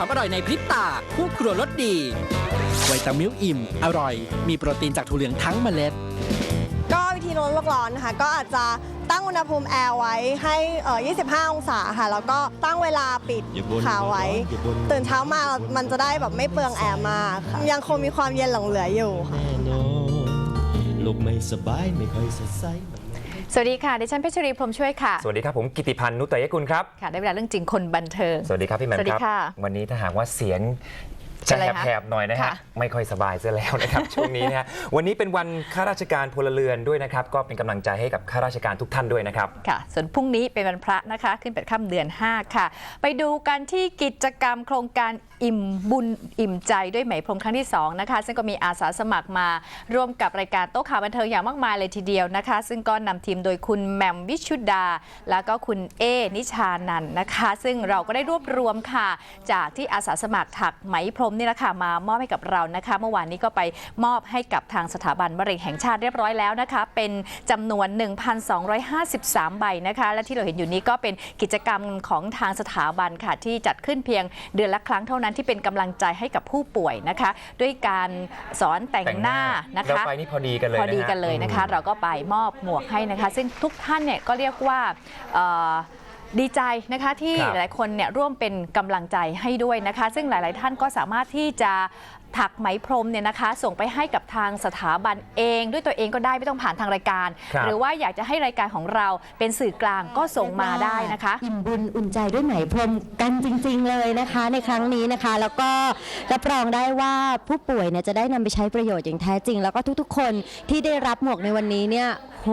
แกงทอดหอมอร่อยในพริบตา คู่ครัวรสดีไวตามิลอิ่ม อร่อย มีโปรตีนจากถั่วเหลืองทั้งเมล็ด ก็วิธีลดโลกร้อนนะคะ ก็อาจจะตั้งอุณหภูมิแอร์ไว้ให้เอ่อ25 องศาค่ะ แล้วก็ตั้งเวลาปิดอย่าบ่นขาไว้อย่าบ่นตื่นเช้ามามันจะได้แบบไม่เปลืองแอร์มากค่ะยังคงมีความเย็นหลงเหลืออยู่ค่ะ แน่นอนโลกไม่สบายไม่ค่อยสดใส สวัสดีค่ะ ดิฉันเพชรรีพรหมช่วยค่ะ สวัสดีครับ ผมกิติพันธ์นุตยกุลครับ ค่ะ ได้เวลาเรื่องจริงคนบันเทิง สวัสดีครับพี่แหม่มสวัสดีครับค่ะ วันนี้ถ้าหากว่าเสียงเป็จะนไรคะแหบๆหน่อยนะฮะ ค่ะ ไม่ค่อยสบายซะแล้วนะครับ ช่วงนี้นะฮะ วันนี้เป็นวันข้าราชการพลเรือนด้วยนะครับ ก็เป็นกำลังใจให้กับข้าราชการทุกท่านด้วยนะครับ ค่ะ ส่วนพรุ่งนี้เป็นวันพระนะคะ ขึ้นเป็นค่ำเดือน 5 ค่ะ ไปดูกันที่กิจกรรมโครงการ อิ่มบุญอิ่มใจด้วยไหมพรมครั้งที่2นะคะซึ่งก็มีอาสาสมัครมาร่วมกับรายการโต๊ะข่าวบันเทิงอย่างมากมายเลยทีเดียวนะคะ ซึ่งก็นำทีมโดยคุณแหม่มวิชุดา แล้วก็คุณเอนิชานันนะคะ ซึ่งเราก็ได้รวบรวมค่ะ จากที่อาสาสมัครถักไหมพรมนี่แหละค่ะมามอบให้กับเรานะคะ เมื่อวานนี้ก็ไปมอบให้กับทางสถาบันมะเร็งแห่งชาติเรียบร้อยแล้วนะคะ เป็นจำนวน 1,253 ใบนะคะ และที่เราเห็นอยู่นี้ก็เป็นกิจกรรมของทางสถาบันค่ะที่จัดขึ้นเพียงเดือนละครั้งเท่านั้นที่เป็นกำลังใจให้กับผู้ป่วยนะคะ ด้วยการสอนแต่งหน้านะเราคะไปนี่พอดีกันเลยพอนะฮะดีกันเลยนะคะ เราก็ไปมอบหมวกให้นะคะ ซึ่งทุกท่านเนี่ยก็เรียกว่าเอ่อดีใจนะคะที่ครับหลายคนเนี่ยร่วมเป็นกำลังใจให้ด้วยนะคะ ซึ่งหลาย ๆ ท่านก็สามารถที่จะ ถักไหมพรมเนี่ยนะคะ ส่งไปให้กับทางสถาบันเอง ด้วยตัวเองก็ได้ไม่ต้องผ่านทางรายการ ครับ หรือว่าอยากจะให้รายการของเราเป็นสื่อกลางก็ส่งมาได้นะคะ อิ่มบุญอุ่นใจด้วยไหมพรมกันจริง ๆ เลยนะคะ ในครั้งนี้นะคะ แล้วก็รับรองได้ว่าผู้ป่วยเนี่ยจะได้นำไปใช้ประโยชน์อย่างแท้จริง แล้วก็ทุกๆ คนที่ได้รับหมวกในวันนี้เนี่ยโห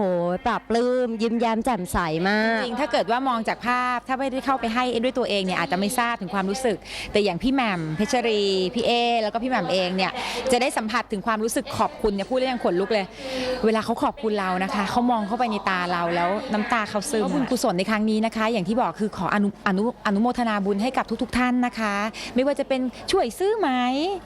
ปรับปลื้มยิ้มแย้มแจ่มใสมาก จริงๆถ้าเกิดว่ามองจากภาพถ้าไม่ได้เข้าไปให้ด้วยตัวเองเนี่ยอาจจะไม่ทราบถึงความรู้สึก แต่อย่างพี่แหม่มเพชรีพี่เอ แล้วก็พี่แหม่มเองเนี่ยจะได้สัมผัสถึงความรู้สึกขอบคุณเนี่ยพูดแล้วยังขนลุกเลย เวลาเขาขอบคุณเรานะคะเขามองเข้าไปในตาเราแล้วน้ำตาเขาซึมบุญกุศลในครั้งนี้นะคะ อย่างที่บอกคือขออนุอนุอนุโมทนาบุญให้กับทุก ๆ ท่านนะคะ ไม่ว่าจะเป็นช่วยซื้อไหม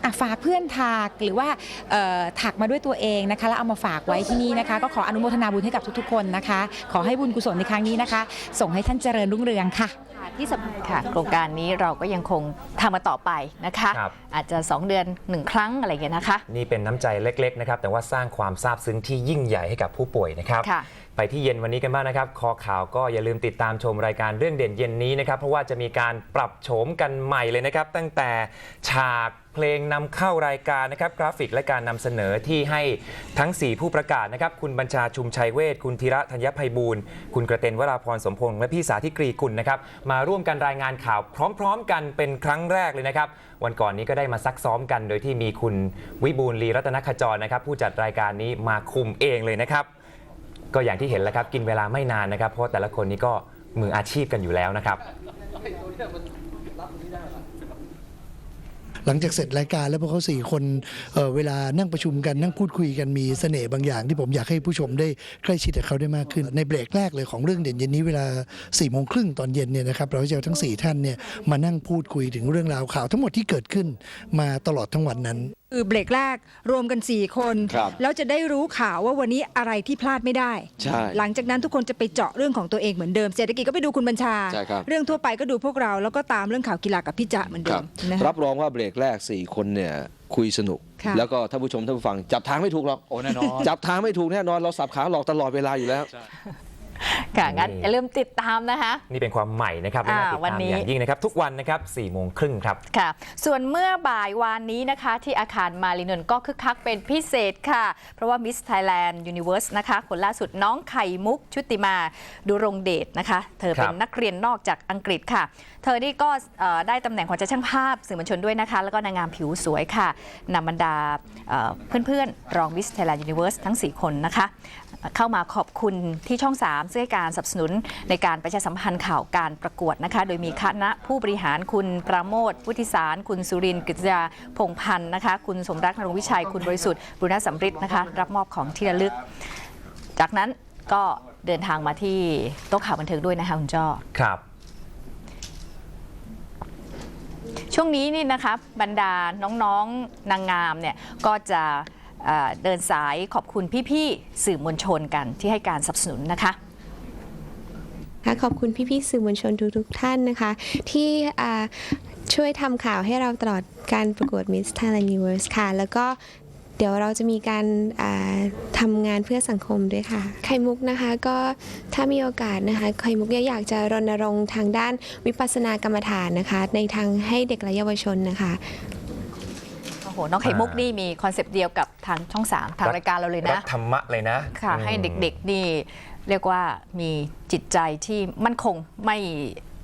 อะฝากเพื่อนถักหรือว่าเอ่อถักมาด้วยตัวเองนะคะแล้วเอามาฝากไว้ที่นี่นะคะ ก็ขออนุโมทนาบุญให้กับทุกๆ คนนะคะ ขอให้บุญกุศลในครั้งนี้นะคะ ส่งให้ท่านเจริญรุ่งเรืองค่ะ ที่สำคัญค่ะ โครงการนี้เราก็ยังคงทำมาต่อไปนะคะ ครับ อาจจะ 2 เดือน1ครั้งอะไรอย่างเงี้ยนะคะ นี่เป็นน้ำใจเล็กๆนะครับแต่ว่าสร้างความซาบซึ้งที่ยิ่งใหญ่ให้กับผู้ป่วยนะครับค่ะ ไปที่เย็นวันนี้กันบ้างนะครับ คอข่าวก็อย่าลืมติดตามชมรายการเรื่องเด่นเย็นนี้นะครับ เพราะว่าจะมีการปรับโฉมกันใหม่เลยนะครับ ตั้งแต่ฉากเพลงนำเข้ารายการนะครับกราฟิกและการนำเสนอที่ให้ทั้ง 4 ผู้ประกาศนะครับคุณบัญชาชุมชัยเวทคุณธีระธัญไพบูลย์คุณกระเตนวราพรสมพงษ์และพี่สาธิกรีกุลนะครับมาร่วมกันรายงานข่าวพร้อม ๆ กันเป็นครั้งแรกเลยนะครับ วันก่อนนี้ก็ได้มาซักซ้อมกัน โดยที่มีคุณวิบูลย์ลีรัตนขจรนะครับ ผู้จัดรายการนี้มาคุมเองเลยนะครับ ก็อย่างที่เห็นแล้วครับ กินเวลาไม่นานนะครับ เพราะแต่ละคนนี้ก็มืออาชีพกันอยู่แล้วนะครับ หลังจากเสร็จรายการแล้วพวกเขาสี่คนเอ่อเวลานั่งประชุมกันนั่งพูดคุยกันมีเสน่ห์บางอย่าง ที่ผมอยากให้ผู้ชมได้ใกล้ชิดกับเขาได้มากขึ้น ในเบรกแรกเลยของเรื่องเด่นเย็นนี้เวลา4ี่โมงครึ่งตอนเย็นเนี่ยนะครับเราจะเอาทั้ง 4 ท่านเนี่ยมานั่งพูดคุยถึงเรื่องราวข่าวทั้งหมดที่เกิดขึ้นมาตลอดทั้งวันนั้น คือเบรกแรกรวมกัน 4 คน ครับแล้วจะได้รู้ข่าวว่าวันนี้อะไรที่พลาดไม่ได้ ใช่หลังจากนั้นทุกคนจะไปเจาะเรื่องของตัวเองเหมือนเดิมเศรษฐกิจก็ไปดูคุณบัญชา ใช่ครับ เรื่องทั่วไปก็ดูพวกเราแล้วก็ตามเรื่องข่าวกีฬากับพี่จะเหมือนคเดิรับมนะคะรับรองว่าเบรกแรก 4 คนเนี่ยคุยสนุก ค่ะ แล้วก็ท่านผู้ชมท่านผู้ฟัง จับทางไม่ถูกหรอก โอ้แน่นอน จับทางไม่ถูกแน่นอนเราสับขาหลอกตลอดเวลาอยู่แล้ว ค่ะงั้นอย่าลืมติดตามนะคะ นี่เป็นความใหม่นะครับและน่าติดอ่าวันตามนี้ อย่างยิ่งนะครับ ทุกวันนะครับ4ี่โมงครึ่งครับ ค่ะ ส่วนเมื่อบ่ายวานนี้นะคะ ที่อาคารมารีนนท์ก็คึกคักเป็นพิเศษค่ะ เพราะว่า Miss Thailand Universe นะคะคนล่าสุดน้องไข่มุกชุติมาดูรงเดชนะคะ เธอเป็นครับ นักเรียนนอกจากอังกฤษค่ะ เธอนี่ก็เอ่อได้ตำแหน่งของใจช่างภาพสื่อมวลชนด้วยนะคะ แล้วก็นางงามผิวสวยค่ะนำบรรดาเอ่อเพื่อนๆ รอง Miss Thailand Universe ทั้ง 4 คนนะคะ เข้ามาขอบคุณที่ช่อง 3 ซึ่งให้การสนับสนุนในการประชาสัมพันธ์ข่าวการประกวดนะคะ โดยมีคณะผู้บริหารคุณประโมทวุฒิสาร คุณสุรินทร์กิจยาพงษ์พันธ์นะคะ คุณสมรักนรงค์วิชัย คุณบริสุทธิ์บุญนาสำริดนะคะ รับมอบของที่ระลึก จากนั้นก็เดินทางมาที่โต๊ะข่าวบันเทิงด้วยนะคะคุณจ้อครับช่วงนี้นี่นะคะบรรดาน้องๆนางงามเนี่ยก็จะ เดินสายขอบคุณพี่ๆสื่อมวลชนกันที่ให้การสนับสนุนนะคะค่ะขอบคุณพี่ๆสื่อมวลชนทุกๆท่านนะคะ ที่ช่วยทำข่าวให้เราตลอดการประกวด Miss Thailand Universe ค่ะ แล้วก็เดี๋ยวเราจะมีการาทำงานเพื่อสังคมด้วยค่ะ ไข่มุกนะคะก็ถ้ามีโอกาสนะคะ ไข่มุกอยากจะรณรงค์ทางด้านวิปัสสนากรรมฐานนะคะ ในทางให้เด็กและเยาวชนนะคะ อ้โห น้องไข่มุกนี่มีคอนเซปต์เดียวกับทางช่อง3ทางรายการเราเลยรันะกธรรมะเลยนะ ค่ะอืมให้เด็กๆนี่เรียกว่ามีจิตใจที่มั่นคงไม่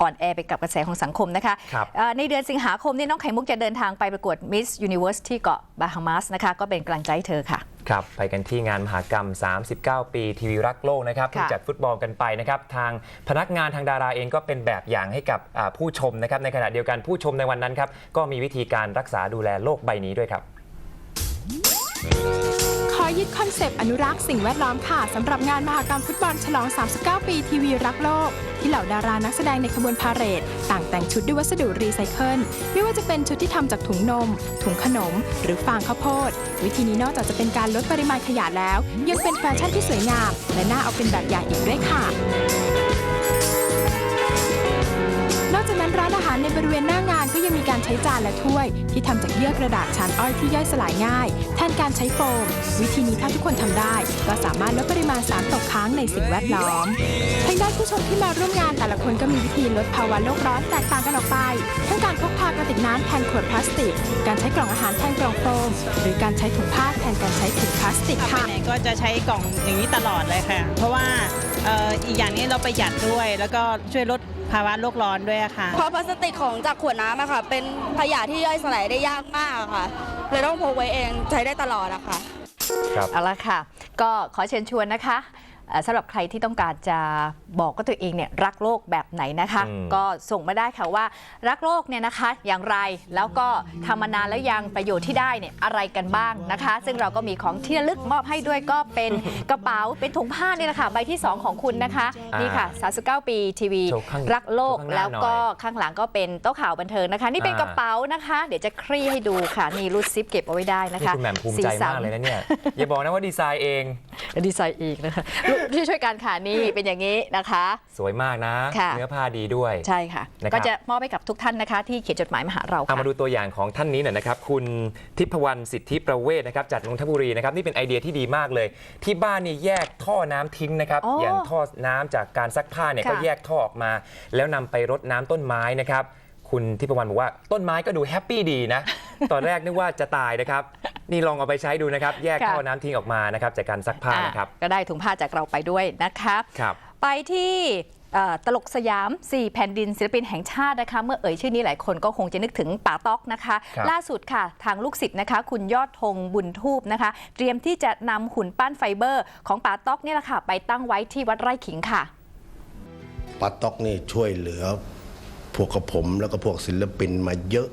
อ่อนแอไปกับกระแสของสังคมนะคะครับเอ่อในเดือนสิงหาคมนี่น้องไข่มุกจะเดินทางไปประกวด Miss Universe ที่เกาะบาฮามาสนะคะ ก็เป็นกำลังใจให้เธอค่ะ ครับไปกันที่งานมหากรรม 39 ปีทีวีรักโลกนะครับเพิ่งค่ะจัดฟุตบอลกันไปนะครับ ทางพนักงานทางดาราเองก็เป็นแบบอย่างให้กับอ่าผู้ชมนะครับ ในขณะเดียวกันผู้ชมในวันนั้นครับ ก็มีวิธีการรักษาดูแลโลกใบนี้ด้วยครับ อยึดคอนเซปต์อนุรักษ์สิ่งแวดล้อมค่ะสำหรับงานมหกรรมฟุตบอลฉลอง 39 ปีทีวีรักโลก ที่เหล่าดารานักแสดงในขบวนพาเหรดต่างแต่งชุดด้วยวัสดุรีไซเคิลไม่ว่าจะเป็นชุดที่ทำจากถุงนม ถุงขนม หรือฟางข้าวโพด วิธีนี้นอกจากจะเป็นการลดปริมาณขยะแล้ว ยังเป็นแฟชั่นที่สวยงาม และน่าเอาเป็นแบบอย่างอีกด้วยค่ะนอกจากนั้นร้านอาหารในบริเวณหน้างาน การใช้จานและถ้วย ที่ทำจากเยื่อกระดาษชานอ้อยที่ย่อยสลายง่าย แทนการใช้โฟม วิธีนี้ถ้าทุกคนทำได้ ก็สามารถลดปริมาณสารตกค้างในสิ่งแวดล้อมทางด้านผู้ชมที่มาร่วมงานแต่ละคนก็มีวิธีลดภาวะโลกร้อนแตกต่างกันออกไปทั้งการพกพากระติกน้ำแทนขวดพลาสติก การใช้กล่องอาหารแทนกล่องโฟม หรือการใช้ถุงผ้าแทนการใช้ถุงพลาสติกค่ะไหนก็จะใช้กล่องอย่างนี้ตลอดเลยค่ะ เพราะว่าเอ่ออีกอย่างนี้เราประหยัดด้วย แล้วก็ช่วยลด ภาวะโลกร้อนด้วยค่ะ เพราะพลาสติกของจากขวดน้ำอะค่ะ เป็นขยะที่ย่อยสลายได้ยากมากอะค่ะเลยต้องพกไว้เองใช้ได้ตลอดอะค่ะ ครับ เอาละค่ะ ก็ขอเชิญชวนนะคะเอ่อ สำหรับใครที่ต้องการจะบอกว่าตัวเองเนี่ยรักโลกแบบไหนนะคะอืมก็ส่งมาได้ค่ะว่ารักโลกเนี่ยนะคะอย่างไรแล้วก็ทำมานานแล้วยังประโยชน์ที่ได้เนี่ยอะไรกันบ้างนะคะ ซึ่งเราก็มีของที่ระลึกมอบให้ด้วยก็เป็นกระเป๋าเป็นถุงผ้าเนี่ยแหละค่ะใบที่ 2 ของคุณนะคะอ่านี่นี่ค่ะ 39 ปีทีวีโชว์ข้างรักโลกโชว์ข้างหน้าแล้วก็หน่อยข้างหลังก็เป็นโต๊ะข่าวบันเทิงนะคะ นี่เป็นอ่ากระเป๋านะคะ เดี๋ยวจะคลี่ให้ดูค่ะนี่รูดซิปเก็บเอาไว้ได้นะนี่คะคุณแหม่มภูมิใจสีสัมากเลยนะเนี่ยอย่าบอกนะว่าดีไซน์เองดีไซน์อีกนะคะลูกที่ช่วยกันค่ะนี่เป็นอย่างนี้นะคะ สวยมากนะ ค่ะ เนื้อผ้าดีด้วย ใช่ค่ะ นะครับ ก็จะมอบให้กับทุกท่านนะคะ ที่เขียนจดหมายมาหาเราเอาค่ะ มาดูตัวอย่างของท่านนี้หน่อยนะครับ คุณทิพวรรณสิทธิประเวศนะครับจากนนทบุรีนะครับนี่เป็นไอเดียที่ดีมากเลย ที่บ้านนี่แยกท่อน้ำทิ้งนะครับอ๋ออย่างท่อน้ำจากการซักผ้าเนี่ยค่ะก็แยกท่อออกมา แล้วนำไปรดน้ำต้นไม้นะครับ คุณทิพวรรณบอกว่าต้นไม้ก็ดูแฮปปี้ดีนะ ตอนแรกนึกว่าจะตายนะครับ นี่ลองเอาไปใช้ดูนะครับ แยกค่ะท่อน้ำทิ้งออกมานะครับจากการซักผ้านะครับอะก็ได้ถุงผ้าจากเราไปด้วยนะคะ ครับ ไปที่เอ่อตลกสยาม 4 แผ่นดินศิลปินแห่งชาตินะคะ เมื่อเอ่ยชื่อนี้หลายคนก็คงจะนึกถึงป๋าต๊อกนะคะ ครับล่าสุดค่ะ ทางลูกศิษย์นะคะ คุณยอดธงบุญทูบนะคะ เตรียมที่จะนำหุ่นปั้นไฟเบอร์ ของป๋าต๊อกเนี่ยแหละค่ะ ไปตั้งไว้ที่วัดไร่ขิงค่ะ ปัตต๊อกนี่ช่วยเหลือ พวกกับผมแล้วก็พวกศิลปินมาเยอะ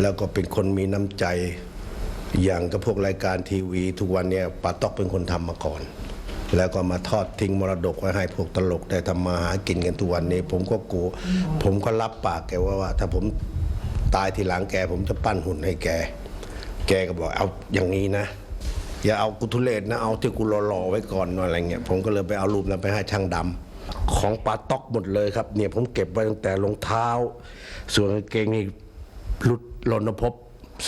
แล้วก็เป็นคนมีน้ำใจ อย่างกับพวกรายการทีวี ทุกวันเนี่ยปัตต๊อกเป็นคนทำมาก่อน แล้วก็มาทอดทิ้งมรดกไว้ให้พวกตลกได้ทำมาหากินกันทุกวันนี้ ผมก็กลัวผมก็รับปากแกว่าว่า ถ้าผมตายทีหลังแก ผมจะปั้นหุ่นให้แก แกก็บอกเอาอย่างนี้นะอย่าเอากุทุเลศนะเอาที่กูรอๆไว้ก่อนอะไรเงี้ยผมก็เลยไปเอารูปนั้นไปให้ช่างดำ ของปาต๊อกหมดเลยครับเนี่ยผมเก็บไว้ตั้งแต่รองเท้า ส่วนกางเกงนี่รุดรณพบ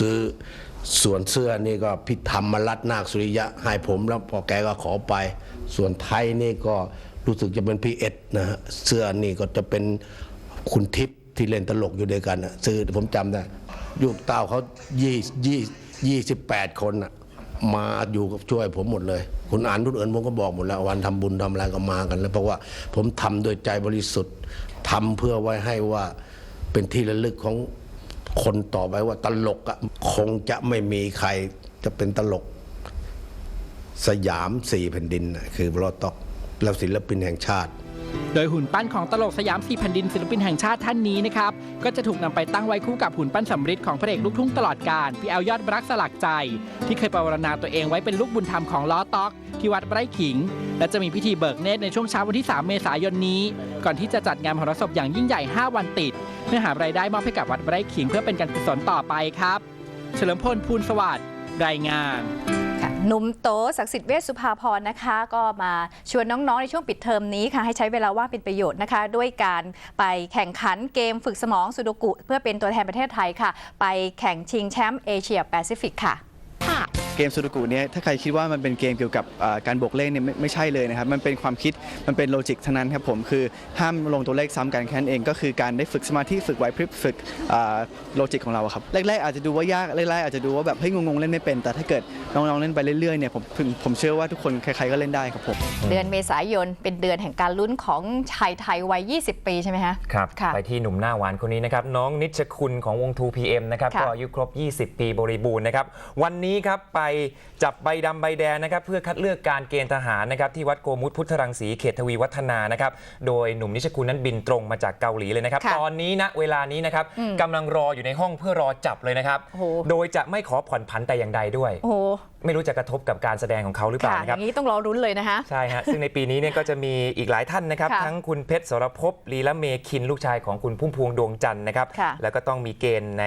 ซื้อส่วนเสื้อนี่ก็พิธรรมรัตนาคสุริยะให้ผมแล้วพอแกก็ขอไป ส่วนไทยนี่ก็รู้สึกจะเป็นพี่เอ็ดนะฮะเสื้อนี่ก็จะเป็นคุณทิพย์ที่เล่นตลกอยู่ด้วยกันนะซื้อผมจำได้ยุคเต้าเขายี่ยี่ยี่สิบแปดคนนะ มาอยู่กับช่วยผมหมดเลย คุณอ่านทุนเอิญผมก็บอกหมดแล้ววันทำบุญทำอะไรก็มากัน แล้วเพราะว่าผมทำโดยใจบริสุทธิ์ทำเพื่อไว้ให้ว่าเป็นที่ระลึกของคนต่อไปว่าตลกอะคงจะไม่มีใครจะเป็นตลก สยามสี่แผ่นดินคือรอตอกแล้วศิลปินแห่งชาติ โดยหุ่นปั้นของตลกสยามสีแผ่นดินศิลปินแห่งชาติท่านนี้นะครับ ก็จะถูกนำไปตั้งไว้คู่กับหุ่นปั้นสำริดของพระเอกลูกทุ่งตลอดกาลพี่แอลยอดรักสลักใจ ที่เคยปรารณาตัวเองไว้เป็นลูกบุญธรรมของล้อต๊อก ที่วัดไร่ขิง และจะมีพิธีเบิกเนตรในช่วงเช้าวันที่ 3 เมษายนนี้ ก่อนที่จะจัดงานมหรสพอย่างยิ่งใหญ่ 5 วันติด เพื่อหารายได้มอบให้กับวัดไร่ขิงเพื่อเป็นการกุศลต่อไปครับ เฉลิมพลพูนสวัสดิ์รายงาน หนุ่มโตศักดิ์สิทธิ์เวชสุภาพรนะคะ ก็มาชวนน้องๆ ในช่วงปิดเทอมนี้ค่ะ ให้ใช้เวลาว่างเป็นประโยชน์นะคะ ด้วยการไปแข่งขันเกมฝึกสมองสุดกุ เพื่อเป็นตัวแทนประเทศไทยค่ะ ไปแข่งชิงแชมป์เอเชียแปซิฟิกค่ะ เกมซูด o กุเนี่ยถ้าใครคิดว่ามันเป็นเกมเกี่ยวกับอ่าการบวกเลขเนี่ยไม่ไม่ใช่เลยนะครับมันเป็นความคิดมันเป็นโลจิกทั้งนั้นครับผมคือห้ามลงตัวเลขซ้ำกันแค่นั้นเอง ก็คือการได้ฝึกสมาธิฝึกไหวพริบฝึกโลจิกของเราอะครับแรกๆอาจจะดูว่ายากแรกๆอาจจะดูว่าแบบเฮ้ยงงๆเล่นไม่เป็น แต่ถ้าเกิดน้องๆเล่นไปเรื่อยๆเนี่ยผมผมผมเชื่อว่าทุกคนใครๆก็เล่นได้ครับผมเดือนเมษายนเป็นเดือนแห่งการลุ้นของชายไทยวัย 20 ปีใช่ไหมคะครับค่ะไปที่หนุ่มหน้าหวานคนนี้นะครับน้องนิชคุณของวง 2PM นะครับค่ะก็อายุครบ 20 ปีบริบูรณ์นะครับวันนี้ครับไปจับใบดำใบแดงนะครับเพื่อคัดเลือกการเกณฑ์ทหารนะครับที่วัดโกมุตพุทธรังสีเขตทวีวัฒนานะครับโดยหนุ่มนิชคุณนั้นบินตรงมาจากเกาหลีเลยนะครับค่ะตอนนี้ณเวลานี้นะครับอืมกำลังรออยู่ในห้องเพื่อรอจับเลยนะครับโอ้โหโดยจะไม่ขอผ่อนผันแต่อย่างใดด้วยโอ้โห ไม่รู้จะกระทบกับการแสดงของเขาหรือเปล่าค่ะนะอครับ ย่างนี้ต้องรอรุ้นเลยนะคะ ใช่ฮะ ซึ่งในปีนี้เนี่ยก็จะมีอีกหลายท่านนะครับ ค่ะทั้งคุณเพชรสรภพลีละเมคินลูกชายของคุณพุ่มพวงดวงจันทร์นะครับ ค่ะแล้วก็ต้องมีเกณฑ์ใน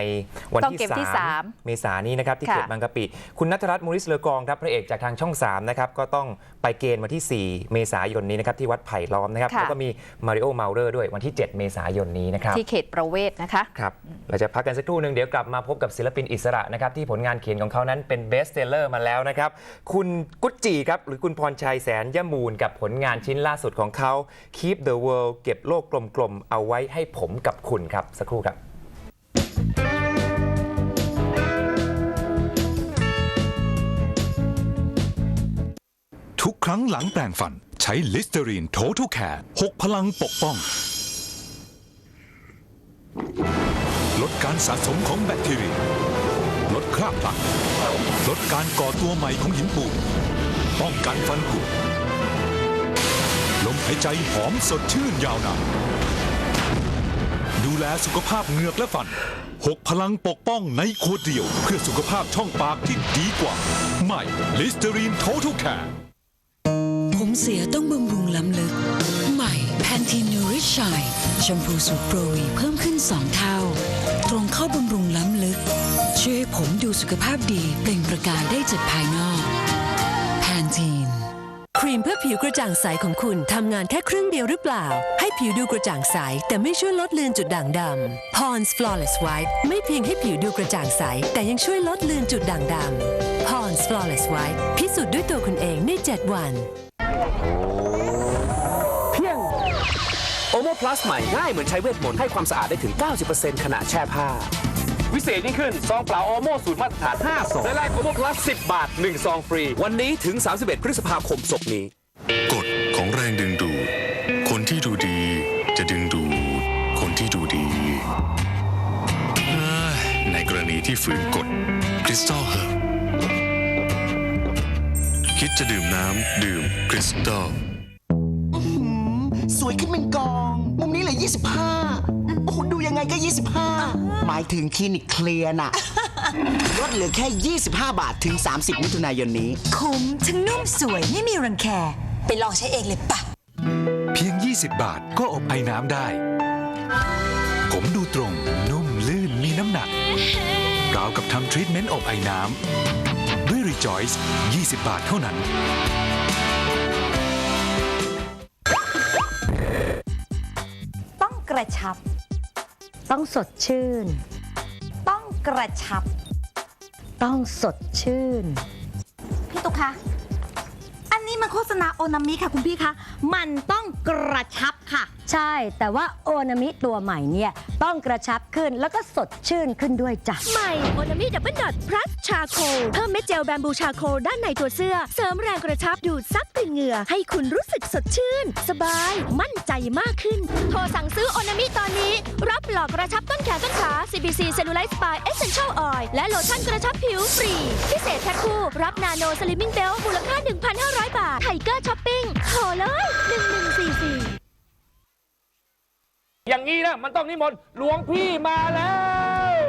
วันต้องที่เกมที่3สามเมษายนนี้นะครับที่ค่ะเขตบางกะปิ คุณนัทรัตน์มูริสเลอกองครับพระเอกจากทางช่อง3นะครับก็ต้องไปเกณฑ์วันที่ 4 เมษายนนี้นะครับที่วัดไผ่ล้อมนะครับค่ะ แล้วก็มีมาริโอเมาเลอร์ด้วยวันที่ 7 เมษายนนี้นะครับ ที่เขตประเวศนะคะ ครับเราจะพักกันสักครู่หนึ่งเดี๋ยวกลับมาพบกับศิลปินอิสระนะครับที่ผลงานเขียนของเขานั้นเป็นเบสเซลเลอร์มาแล้วแล้วนะครับ คุณกุจจีครับหรือคุณพรชัยแสนยมูลกับผลงานชิ้นล่าสุดของเขา Keep the World เก็บโลกกลมๆ เอาไว้ให้ผมกับคุณครับ สักครู่ครับทุกครั้งหลังแปรงฟัน ใช้ลิสเตอรีนโททูแคร์6พลังปกป้อง ลดการสะสมของแบคทีเรียลดคราบพลัก ลดการก่อตัวใหม่ของหินปูนป้องกันฟันผุลมหายใจหอมสดชื่นยาวนานดูแลสุขภาพเหงือกและฟัน6พลังปกป้องในขวดเดียว เพื่อสุขภาพช่องปากที่ดีกว่า ใหม่ลิสเตอรีนโททูแคร์ผมเสียต้องบำรุงล้ำลึก ใหม่แพนทีนูริชชัยแชมพูสูตรโปรวีเพิ่มขึ้น 2 เท่า ตรงเข้าบำรุงล้ำลึก ช่วยให้ผมดูสุขภาพดีเปล่งประกายได้จากภายนอกแพนทีนครีมเพื่อผิวกระจ่างใสของคุณทำงานแค่ครึ่งเดียวหรือเปล่า ให้ผิวดูกระจ่างใส แต่ไม่ช่วยลดเลือนจุดด่างดำ Pond's Flawless White ไม่เพียงให้ผิวดูกระจ่างใส แต่ยังช่วยลดเลือนจุดด่างดำ Pond's Flawless White พิสูจน์ด้วยตัวคุณเองใน 7 วัน เพียงโอโมพลัสใหม่ง่ายเหมือนใช้เวทมนต์ให้ความสะอาดได้ถึง 90%ขณะแช่ผ้า วิเศษยิ่งขึ้น ซองเปล่าโอโมสูตรมาตรฐาน5ซองและแลกโอโมพลัส10 บาท 1 ซองฟรี วันนี้ถึง 31 พฤษภาคมศกนี้ กฎของแรงดึงดูดคนที่ดูดีจะดึงดูดคนที่ดูดีเอ้ยในกรณีที่ฝืนกฎคริสตัลเฮิร์คิดจะดื่มน้ำดื่มคริสตัล สวยขึ้นเป็นกอง มุมนี้เหลือ25โอ้โหดูยัง ไงก็ 25 หมายถึงคลินิกเคลียร์น่ะ ลดเหลือแค่ 25 บาทถึง 30 มิถุนายนนี้ คุ้มทั้งนุ่มสวยไม่มีรังแค ไปลองใช้เองเลยปะ เพียง 20 บาทก็อบไอ้น้ำได้ ผมดูตรง นุ่มลื่นมีน้ำหนักราวกับทำทรีทเมนต์อบไอ้น้ำด้วย Rejoice 20 บาทเท่านั้น ต้องสดชื่น ต้องกระชับ ต้องสดชื่น พี่ตุ๊กคะ อันนี้มันโฆษณาโอนามิค่ะคุณพี่คะ มันต้องกระชับค่ะ ใช่แต่ว่าโอนามิตัวใหม่เนี่ย ต้องกระชับขึ้นแล้วก็สดชื่นขึ้นด้วยจ้ะ ใหม่โอนามิดับเบิลดอทพลัสชาโคลเพิ่มเม็ดเจลแบมบูชาโคลด้านในตัวเสื้อ เสริมแรงกระชับดูดซับกลิ่นเหงื่อ ให้คุณรู้สึกสดชื่น สบาย มั่นใจมากขึ้น โทรสั่งซื้อโอนามิตอนนี้ รับหลอกกระชับต้นแขนต้นขา CBC Cellulite Spy Essential Oil และโลชั่นกระชับผิวฟรี พิเศษแพ็คคู่ รับนาโนสลิมมิ่งเบลมูลค่า 1,500 บาทไทเกอร์ช้อปปิ้งโทรเลย1144 อย่างนี้นะมันต้องนิมนต์หลวงพี่มาแล้ว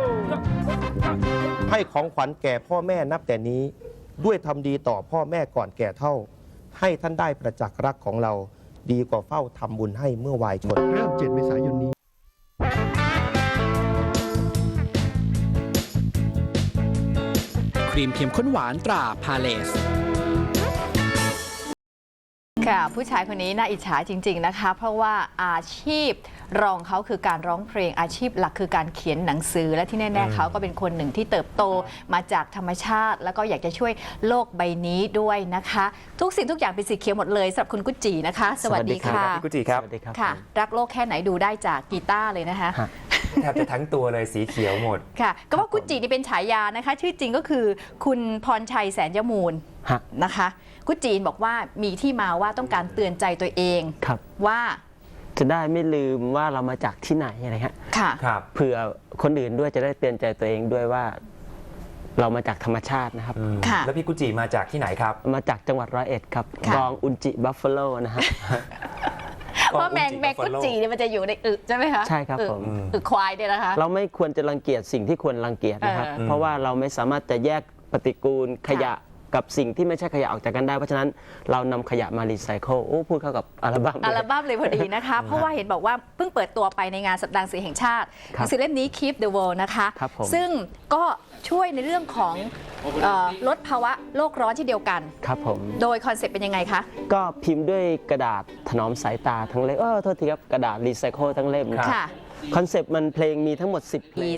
ให้ของขวัญแก่พ่อแม่นับแต่นี้ ด้วยทำดีต่อพ่อแม่ก่อนแก่เท่า ให้ท่านได้ประจักษ์รักของเรา ดีกว่าเฝ้าทำบุญให้เมื่อวายชน เริ่ม7เมษายนนี้ ครีมเทียมข้นหวานตราพาเลส ค่ะ ผู้ชายคนนี้น่าอิจฉาจริง ๆนะคะ เพราะว่าอาชีพรองเขาคือการร้องเพลงอาชีพหลักคือการเขียนหนังสือ และที่แน่ๆเขาก็เป็นคนหนึ่งที่เติบโตมาจากธรรมชาติ แล้วก็อยากจะช่วยโลกใบนี้ด้วยนะคะ ทุกสิ่งทุกอย่างเป็นสีเขียวหมดเลยสำหรับคุณกุจินะคะ สวัสดีค่ะพี่กุจิครับ ค่ะ รักโลกแค่ไหนดูได้จากกีตาร์เลยนะคะ แทบจะทั้งตัวเลยสีเขียวหมด ค่ะก็ว่ากุจินี่เป็นฉายานะคะ ชื่อจริงก็คือคุณพรชัยแสนยมูลนะคะ กุจินบอกว่ามีที่มาว่าต้องการเตือนใจตัวเองครับ ว่าจะได้ไม่ลืมว่าเรามาจากที่ไหนอะไรฮะค่ะ ครับ เผื่อคนอื่นด้วยจะได้เตือนใจตัวเองด้วยว่า เรามาจากธรรมชาตินะครับค่ะ แล้วพี่กุจิมาจากที่ไหนครับ มาจากจังหวัดร้อยเอ็ดครับค่ะ รองอุนจิบัฟฟาโลนะฮะ เพราะแมงแมงกุจิเนี่ยมันจะอยู่ในอึใช่ไหมคะใช่ครับอึผมอึควายเนี่ยนะคะ เราไม่ควรจะรังเกียจสิ่งที่ควรรังเกียจนะครับ เออ เพราะว่าเราไม่สามารถจะแยกปฏิกูลขยะ กับสิ่งที่ไม่ใช่ขยะออกจากกันได้ เพราะฉะนั้นเรานำขยะมารีไซเคิลโอ้พูดเข้ากับอัลบั้มเลอัยลบั้มเลยพอดีนะคะ เพราะว่าเห็นบอกว่าเพิ่งเปิดตัวไปในงานสัปดาห์หนังสือแห่งชาติหครับนังสือเล่มนี้ Keep the World นะคะ ครับผม ซึ่งก็ช่วยในเรื่องของเอ่อลดภาวะโลกร้อนที่เดียวกัน ครับผม โดยคอนเซ็ปต์เป็นยังไงคะ ก็พิมพ์ด้วยกระดาษถนอมสายตาทั้งเล่มเออโทษทีครับกระดาษรีไซเคิลทั้งเล่มค่ะ คอนเซปต์มันเพลงมีทั้งหมด 10 เพลปีง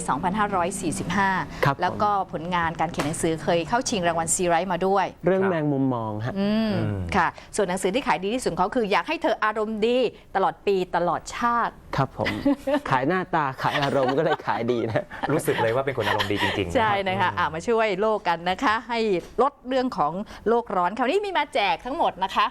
2545ครับผมแล้วก็ผลงานการเขียนหนังสือเคยเข้าชิงรางวัลซีไรต์มาด้วย เรื่องแมงมุมมองฮะ อืมค่ะ ส่วนหนังสือที่ขายดีที่สุดของเขาคืออยากให้เธออารมณ์ดีตลอดปีตลอดชาติ ครับผม ขายหน้าตาขายอารมณ์ก็เลยขายดีนะ รู้สึกเลยว่าเป็นคนอารมณ์ดีจริงๆใช่รับนะคะอะมาช่วยโลกกันนะคะ ให้ลดเรื่องของโลกร้อน คราวนี้มีมาแจกทั้งหมดนะคะ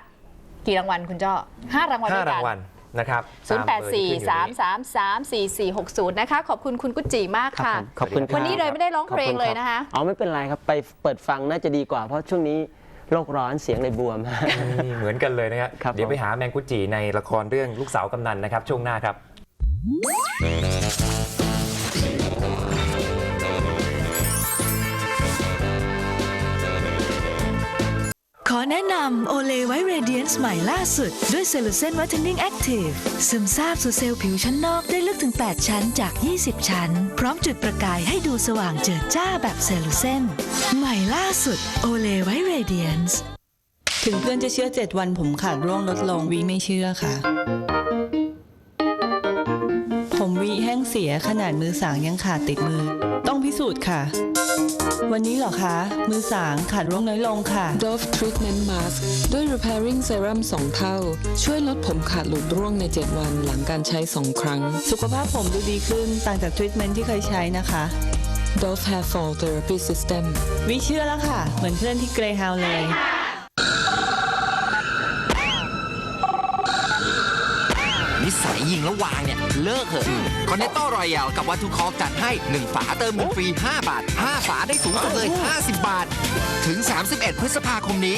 กี่รางวัลคุณจ้อห้ารางวัลห้าด้วยรากังนวัล นะครับ0ตามเบอร์ที่8ขึ้นอยู่4 3นี้3 3 4 4 6 0 นะคะ ขอบคุณคุณกุจิมากค่ะ ขอบคุณครับวันนี้เลยไม่ได้ร้องเพลงเลยนะคะ อ๋อไม่เป็นไรครับไปเปิดฟังน่าจะดีกว่า เพราะช่วงนี้โลกร้อนเสียงเลยบวม นี่เหมือนกันเลยนะครับ ครับ เดี๋ยวผมไปหาแมงกุจิในละครเรื่องลูกสาวกำนันนะครับ ช่วงหน้าครับ แนะนำโอเลไวท์เรเดียนส์ใหม่ล่าสุด ด้วยเซลลูเซนวัฒนิ่งแอคทีฟซึมซาบสู่เซลล์ผิวชั้นนอกได้ลึกถึง 8 ชั้นจาก 20 ชั้น พร้อมจุดประกายให้ดูสว่างเจิดจ้าแบบเซลลูเซนใหม่ล่าสุดโอเลไวท์เรเดียนส์ถึงเพื่อนจะเชื่อ 7 วันผมขาดร่วงลดลงวีไม่เชื่อค่ะ ผมวีแห้งเสียขนาดมือสางยังขาดติดมือ ต้องพิสูจน์ค่ะ วันนี้เหรอคะ มือสางขาดร่วงน้อยลงค่ะ Dove Treatment Mask ด้วย Repairing Serum 2 เท่า ช่วยลดผมขาดหลุดร่วงใน 7 วันหลังการใช้ 2 ครั้ง สุขภาพผมดูดีขึ้นต่างจากทรีทเมนต์ที่เคยใช้นะคะ Dove Hair Fall Therapy System วิเชื่อแล้วค่ะ เหมือนเพื่อนที่เกรฮาวเลย นิสัยยิงแล้ววางเนี่ย เลิกเถอะคอนเนตโต้รอยัลกับวัตถุคอจัดให้ 1 ฝาเติมเงินฟรี 5 บาท 5 ฝาได้สูงสุดเลย 50 บาท ถึง 31 พฤษภาคมนี้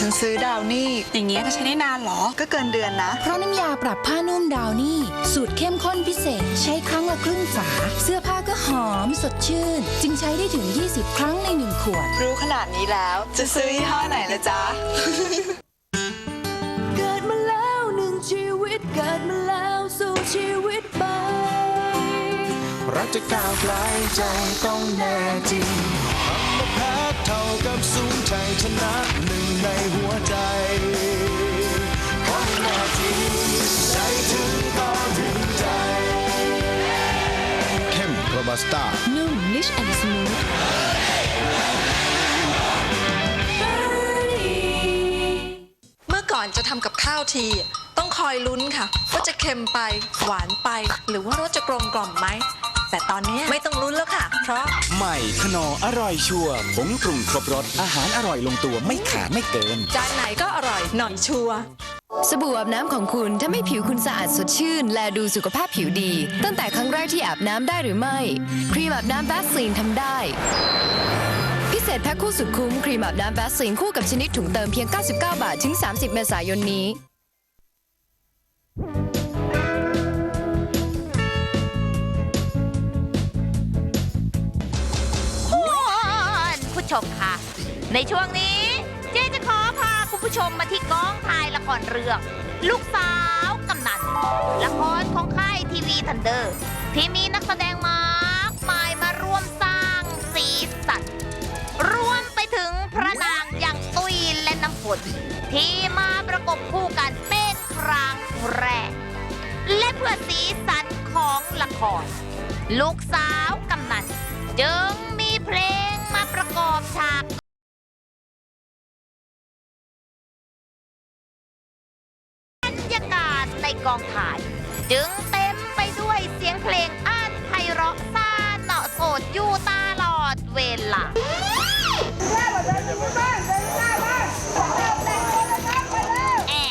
ฉันซื้อดาวนี่ อย่างเงี้ยจะใช้ได้นานเหรอ ก็เกินเดือนนะ เพราะน้ำยาปรับผ้านุ่มดาวนี่ สูตรเข้มข้นพิเศษ ใช้ครั้งละครึ่งฝา เสื้อผ้าก็หอมสดชื่น จึงใช้ได้ถึง 20 ครั้งใน 1 ขวด รู้ขนาดนี้แล้ว จะซื้อยี่ห้อไหนละจ๊ะ กิดมาแล้วสู่ชีวิตใหม่รักจะก้าวไกลใจต้องแน่จริงคำว่าแพ้เท่ากับสูงใจชนะหนึ่งในหัวใจเพราะแน่จริงใจถึงต่อถึงใจ เข้มโรบัสต้านุ่มลิชแอนด์สมูทเมื่อก่อนจะทำกับข้าวที คอยลุ้นค่ะว่าจะเค็มไปหวานไป หรือว่ารสจะกลมกล่อมไหม แต่ตอนนี้ไม่ต้องลุ้นแล้วค่ะ เพราะใหม่ขนออร่อยชัวร์ผงปรุงครบรสอาหารอร่อยลงตัวไม่ขาดไม่เกิน จานไหนก็อร่อยหน่อยชัวร์สบู่อาบน้ำของคุณถ้าไม่ผิวคุณสะอาดสดชื่น และดูสุขภาพผิวดี ตั้งแต่ครั้งแรกที่อาบน้ำได้หรือไม่ ครีมอาบน้ำแบสลีนทำได้ พิเศษแพ็คคู่สุดคุ้ม ครีมอาบน้ำแบสลีนคู่กับชนิดถุงเติมเพียง 99 บาท ถึง 30 เมษายนนี้ ในช่วงนี้ เจ๊จะขอพาคุณผู้ชมมาที่กองถ่ายละครเรื่อง ลูกสาวกำนัน ละครของค่ายทีวีทันเดอร์ ที่มีนักแสดงมากมายมาร่วมสร้างสีสันรวมไปถึงพระนางอย่างตุ้ยและน้ำฝนคนที่มาประกบคู่กันเป็นครั้งแรก และเพื่อสีสันของละคร ลูกสาวกำนันจึงมีเพลงมาประกอบฉาก กองถ่าย จึงเต็มไปด้วยเสียงเพลงอันไพเราะซาเนาะโสดอยู่ตลอดเวลา แอะ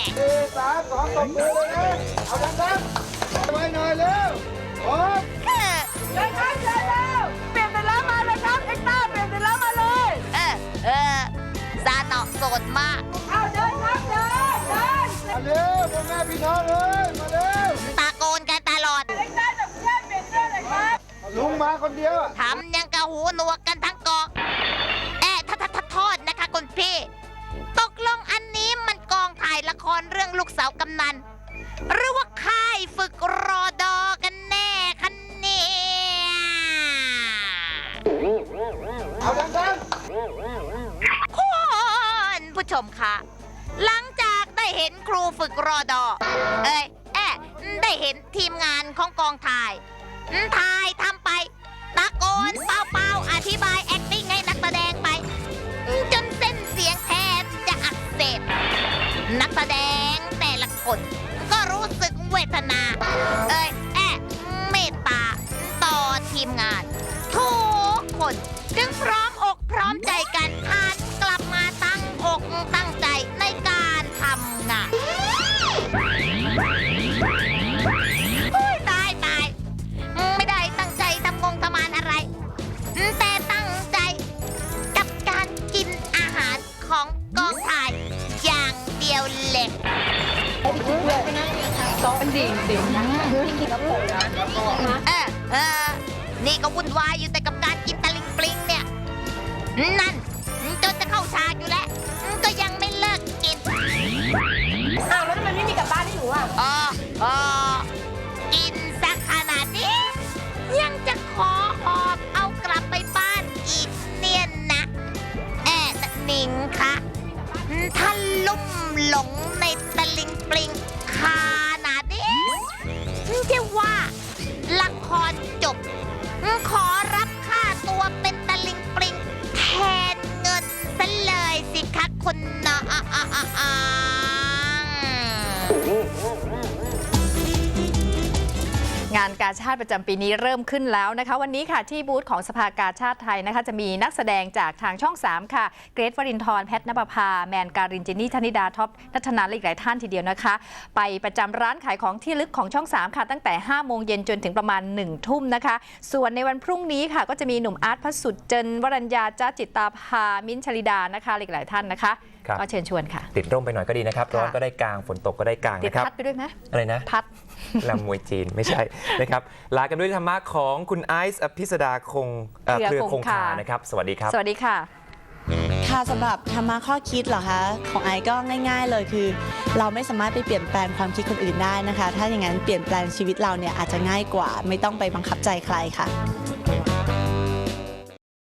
สามสองตบมือเลยนะเอาดังๆไว้หน่อยเร็วพร้อมเดินครับเดินแล้วเปลี่ยนเป็นแล้วมาเลยครับเอ็กต้าเปลี่ยนเป็นแล้วมาเลยเออเออซาเนาะโสดมากเอา คนเดียวอะ นั่นจนจะเข้าฉากอยู่แล้ว ก็ยังไม่เลิกกินอ้าวแล้วทำไมไม่มีกลับบ้านให้หนูอะอ๋ออ๋อกินสักขนาดนี้ ยังจะขอหอบเอากลับไปบ้านอีกเนี่ยนะแอะหนิงคะถ้าลุ่มหลงานกาชาติประจำปีนี้เริ่มขึ้นแล้วนะคะ วันนี้ค่ะที่บูธของสภากาชาติไทยนะคะจะมีนักแสดงจากทางช่อง 3 ค่ะ เกรทวรินทร์แพทนปภาแมนการินเจนี่ธนิดาท็อปนัทนาและอีกหลายท่านทีเดียวนะคะ ไปประจำร้านขายของที่ลึกของช่อง 3 ค่ะ ตั้งแต่ 5 โมงเย็นจนถึงประมาณ 1 ทุ่มนะคะ ส่วนในวันพรุ่งนี้ค่ะ ก็จะมีหนุ่มอาร์ตพระสุดเจนวรัญญาจ้าจิตตาภามิ้นท์ชลิดานะคะและอีกหลายท่านนะคะครับก็เชิญชวนค่ะ ติดร่มไปหน่อยก็ดีนะครับร้อนค่ะก็ได้กลางฝนตกก็ได้กลางติดนะครับพัดไปด้วยไหมอะไรนะพัด ลำมวยจีนไม่ใช่นะครับ ลากันด้วยธรรมะของคุณไอซ์อภิสดาคงเอ่อเคเครืรืออคคงงคาคา นะครับ สวัสดีครับ สวัสดีค่ะ ค่ะสำหรับธรรมะข้อคิดเหรอคะ ของไอซ์ก็ง่าย ๆ เลยคือ เราไม่สามารถไปเปลี่ยนแปลงความคิดคนอื่นได้นะคะ ถ้าอย่างนั้นเปลี่ยนแปลงชีวิตเราเนี่ยอาจจะง่ายกว่า ไม่ต้องไปบังคับใจใครค่ะ